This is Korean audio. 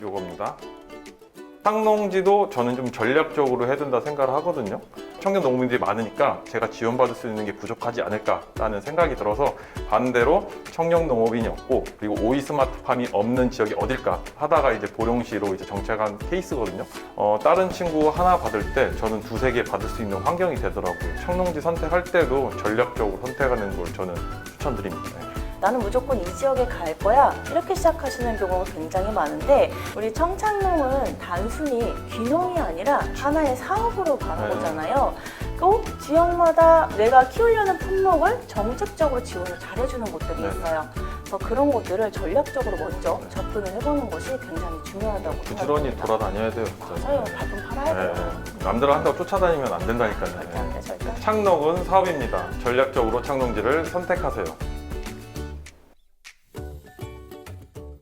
요겁니다. 쌍농지도 저는 좀 전략적으로 해야 된다 생각을 하거든요. 청년 농민들이 많으니까 제가 지원받을 수 있는 게 부족하지 않을까라는 생각이 들어서 반대로 청년 농업인이 없고 그리고 오이 스마트팜이 없는 지역이 어딜까 하다가 이제 보령시로 이제 정책한 케이스거든요. 어, 다른 친구 하나 받을 때 저는 두세 개 받을 수 있는 환경이 되더라고요. 청농지 선택할 때도 전략적으로 선택하는 걸 저는 추천드립니다. 네. 나는 무조건 이 지역에 갈 거야 이렇게 시작하시는 경우가 굉장히 많은데 우리 청창농은 단순히 귀농이 아니라 하나의 사업으로 가는 네. 거잖아요. 또 지역마다 내가 키우려는 품목을 정책적으로 지원을 잘해주는 곳들이 네. 있어요. 그래서 그런 곳들을 전략적으로 먼저 접근을 해보는 것이 굉장히 중요하다고 부지런히 생각합니다. 돌아다녀야 돼요. 진짜. 맞아요. 네. 밥은 팔아야 돼요. 네. 남들 한다고 쫓아다니면 안 된다니까요. 절대 안 돼, 절대. 창농은 사업입니다. 전략적으로 창농지를 선택하세요.